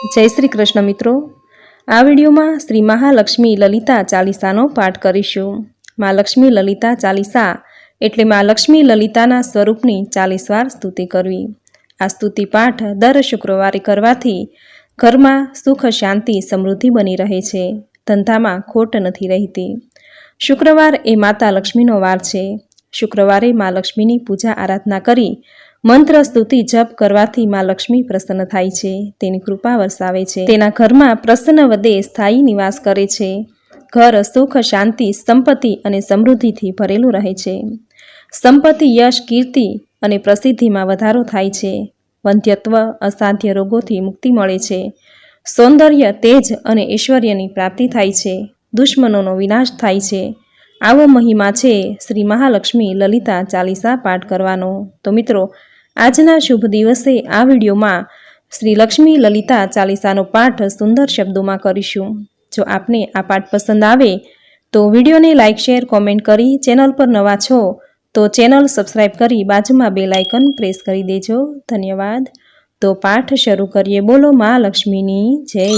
જય શ્રી કૃષ્ણ મિત્રો. આ વિડીયોમાં શ્રી મહાલક્ષ્મી લલિતા ચાલીસાનો પાઠ કરીશું. મા લક્ષ્મી લલિતા ચાલીસા એટલે મા લક્ષ્મી લલિતાના સ્વરૂપની ચાલીસ વાર સ્તુતિ કરવી. આ સ્તુતિ પાઠ દર શુક્રવારે કરવાથી ઘરમાં સુખ, શાંતિ, સમૃદ્ધિ બની રહે છે. ધંધામાં ખોટ નથી રહેતી. શુક્રવાર એ માતા લક્ષ્મીનો વાર છે. શુક્રવારે મા લક્ષ્મીની પૂજા આરાધના કરી મંત્ર સ્તુતિ જપ કરવાથી માં લક્ષ્મી પ્રસન્ન થાય છે. તેની કૃપા વરસાવે છે. તેના ઘરમાં પ્રસન્ન વદે સ્થાયી નિવાસ કરે છે. ઘર સુખ, શાંતિ, સંપત્તિ અને સમૃદ્ધિથી ભરેલું રહે છે. સંપત્તિ, યશ, કીર્તિ અને પ્રસિદ્ધિમાં વધારો થાય છે. વંધ્યત્વ, અસાધ્ય રોગોથી મુક્તિ મળે છે. સૌંદર્ય, તેજ અને ઐશ્વર્યની પ્રાપ્તિ થાય છે. દુશ્મનોનો વિનાશ થાય છે. આવો મહિમા છે શ્રી મહાલક્ષ્મી લલિતા ચાલીસા પાઠ કરવાનો. તો મિત્રો આજના શુભ દિવસે આ વિડીયોમાં શ્રી લક્ષ્મી લલિતા ચાલીસાનો પાઠ સુંદર શબ્દોમાં કરીશું. જો આપને આ પાઠ પસંદ આવે, તો વિડીયોને લાઇક શેર, કોમેન્ટ કરી ચેનલ પર નવા છો, તો ચેનલ સબસ્ક્રાઇબ કરી બાજુમાં બે લાઇકન પ્રેસ કરી દેજો. ધન્યવાદ. તો પાઠ શરૂ કરીએ. બોલો મા લક્ષ્મીની જય.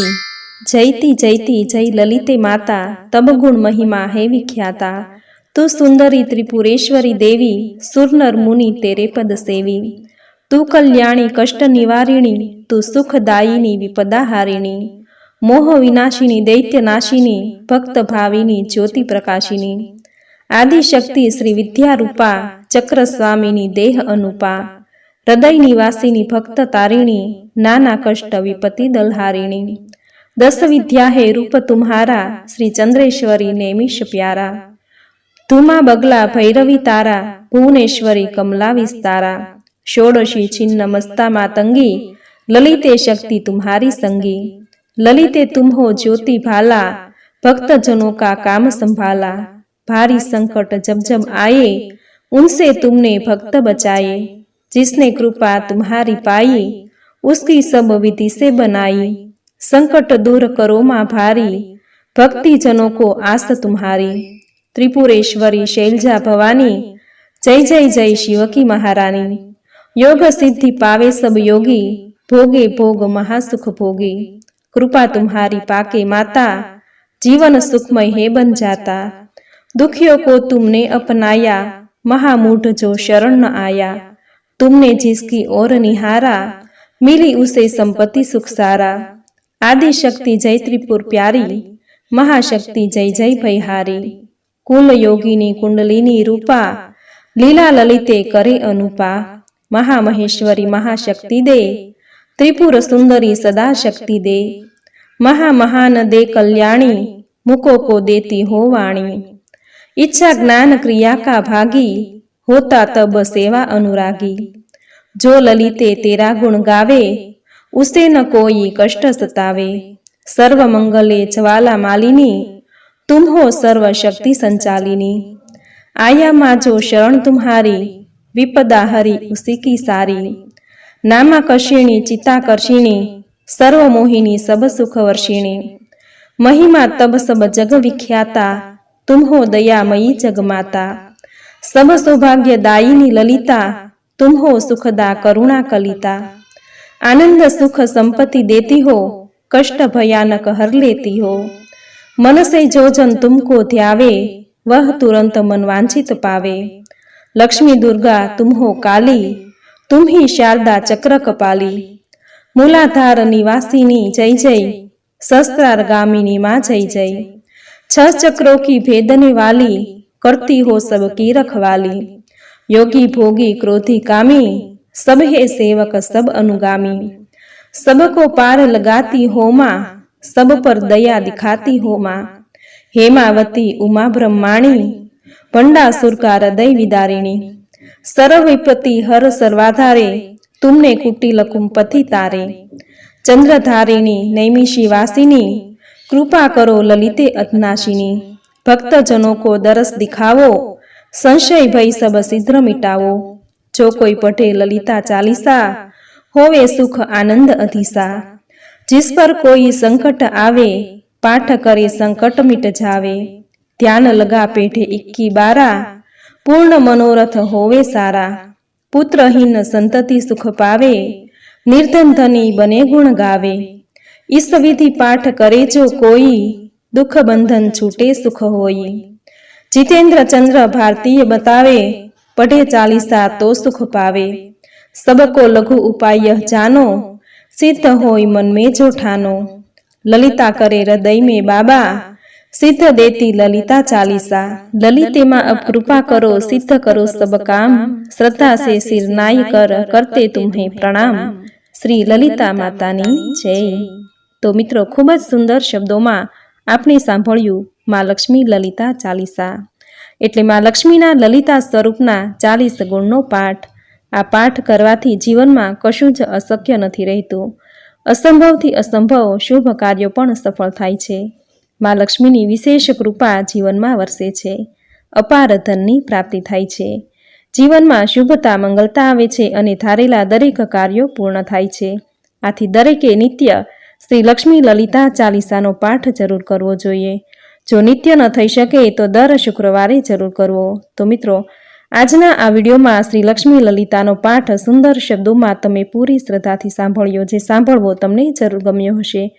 જયતી જયતી, જય લલિતે માતા તબ ગુણ મહિમા હે વિખ્યાતા. તું સુંદરી ત્રિપુરેશ્વરી દેવી, સુરનર મુનિ તેરે પદ સેવી. તું કલ્યાણી, કષ્ટ નિવારિણી, તું સુખદાયિની, વિપદાહારિણી, મોહ વિનાશિની, દૈત્યનાશિની, ભક્ત ભાવિની, જ્યોતિ પ્રકાશિની. આદિશક્તિ શ્રી વિદ્યારૂપા ચક્ર સ્વામીની દેહ અનુપા, હૃદય નિવાસીની ભક્ત તારિણી, નાના કષ્ટ વિપતિ દલહારિણી. દસ વિદ્યા હે રૂપ તુમ્હારા, શ્રી ચંદ્રેશ્વરી નેમિષ પ્યારા. ધુમા બગલા ભૈરવી તારા, ભુવનેશ્વરી કમલા વિસ્તારા. षोडशी छिन्न मस्ता मातंगी, ललिते शक्ति तुम्हारी संगी। ललिते तुम हो ज्योति भाला भक्त जनों का काम संभाला। भारी संकट जब जब आए, उनसे तुमने भक्त बचाए। जिसने कृपा तुम्हारी पाई, उसकी सब विधि से बनाई। संकट दूर करो माँ भारी भक्ति जनों को आस तुम्हारी। त्रिपुरेश्वरी शैलजा भवानी, जय जय जय शिव की महारानी। યોગ સિદ્ધિ પાવે સબ યોગી, ભોગે ભોગ મહાસુખ ભોગી. કૃપા તુમ્હારી પાકે માતા, જીવન સુખમય હે બન જાતા. દુખિયો કો તુમને અપનાયા, મહામૂઢ જો શરણ ન આયા. તુમને જિસકી ઓર નિહારા, મિલી ઉસે સંપત્તિ સુખ સારા. આદિ શક્તિ જય ત્રિપુર પ્યારી, મહાશક્તિ જય જય ભૈહારી કુલ યોગીની કુંડલીની રૂપા, લીલા લલિતે કરે અનુપા. મહામહેશ્વરી મહાશક્તિ દે, ત્રિપુર સુંદરી સદાશક્તિ દે. મહામહાન દે કલ્યાણી, મુકો કો દેતી હો વાણી ઈચ્છા જ્ઞાન ક્રિયા કા ભાગી, હોતા તબ સેવા અનુરાગી. જો લલિતે તેરા ગુણ ગાવે, ઉસે ન કોઈ કષ્ટ સતાવે. સર્વ મંગલે જ્વાલા માલિની તુમ હો સર્વ શક્તિ સંચાલિની. આયામાં જો શરણ તુમ્હારી વિપદાહરી ઉસિકી સારી. નામાકર્ષિણી ચિત્તાકર્ષિણી સર્વમોહિની સબ સુખવર્ષિણી મહિમા તબ સબ જગ વિખ્યાતા, તુમ્હો દયામયી જગમાતા સબ સૌભાગ્યદાયિની લલિતા, તુમ્હો સુખદા કરુણા કલિતા. આનંદ સુખ સંપત્તિ દેતી હો, કષ્ટ ભયાનક હર લેતી હો. મનસે જો જન તુમકો ધ્યાવે, વહ તુરંત મન વાંછિત પાવે. लक्ष्मी दुर्गा, तुम हो काली, तुम ही शारदा चक्र कपाली। मूलाधार निवासिनी, जय जय। शस्त्रार गामिनी माँ, जय जय। छह चक्रों की भेदने वाली, करती हो सब की रखवाली। योगी भोगी क्रोधी कामी, सब हे सेवक, सब अनुगामी। सबको पार लगाती हो माँ, सब पर दया दिखाती हो माँ। हेमावती उमा ब्रह्माणी ભંડાસુરકાર દય વિદારિણી. સર્વ હર સર્વાધારે તુમને કુટિલકુમ પથિ તારે. ચંદ્રધારિણી નૈમિષી વાસિની, કૃપા કરો લલિતે અતનાશિની ભક્તજનો કો દરસ દિખાવો, સંશય ભય સબ સિદ્ધ્ર મિટાવો. જો કોઈ પઢે લલિતા ચાલીસા, હોવે સુખ આનંદ અધિસા. જિસ પર કોઈ સંકટ આવે, પાઠ કરે સંકટ મિટ જાવે. ધ્યાન લગા પેઢે ઇક્કી બારા, પૂર્ણ મનોરથ હોવે સારા, પુત્રહીન સંતતિ સુખ પાવે, નિર્ધન ધની બને ગુણ ગાવે. ઈશ્વવિધિ પાઠ કરે જો કોઈ, દુઃખ બંધન છૂટે સુખ હોય. જીતેન્દ્ર ચંદ્ર ભારતીય બતાવે, પઢે ચાલીસા તો સુખ પાવે. સબકો લઘુ ઉપાય જાનો, સિદ્ધ હોય મનમે જો ઠાનો. લલિતા કરે હૃદય મે બાબા સિદ્ધ દેતી લલિતા ચાલીસા. લલિતેમાં અબ કૃપા કરો, સિદ્ધ કરો સબ કામ. શ્રદ્ધા સે સિર નાય કર, કરતે તુમ્હે પ્રણામ. શ્રી લલિતા માતાની જય. તો મિત્રો, ખૂબ જ સુંદર શબ્દોમાં આપણે સાંભળ્યું માં લક્ષ્મી લલિતા ચાલીસા. એટલે માં લક્ષ્મીના લલિતા સ્વરૂપના ચાલીસ ગુણનો પાઠ. આ પાઠ કરવાથી જીવનમાં કશું જ અશક્ય નથી રહેતું. અસંભવથી અસંભવ શુભ કાર્યો પણ સફળ થાય છે. માં લક્ષ્મીની વિશેષ કૃપા જીવનમાં વરસે છે. અપાર ધનની પ્રાપ્તિ થાય છે. જીવનમાં શુભતા, મંગલતા આવે છે અને ધારેલા દરેક કાર્યો પૂર્ણ થાય છે. આથી દરેકે નિત્ય શ્રી લક્ષ્મી લલિતા ચાલીસાનો પાઠ જરૂર કરવો જોઈએ. જો નિત્ય ન થઈ શકે તો દર શુક્રવારે જરૂર કરવો. તો મિત્રો, આજના આ વિડીયોમાં શ્રી લક્ષ્મી લલિતાનો પાઠ સુંદર શબ્દોમાં તમે પૂરી શ્રદ્ધાથી સાંભળ્યો. જે સાંભળવો તમને જરૂર ગમ્યો હશે.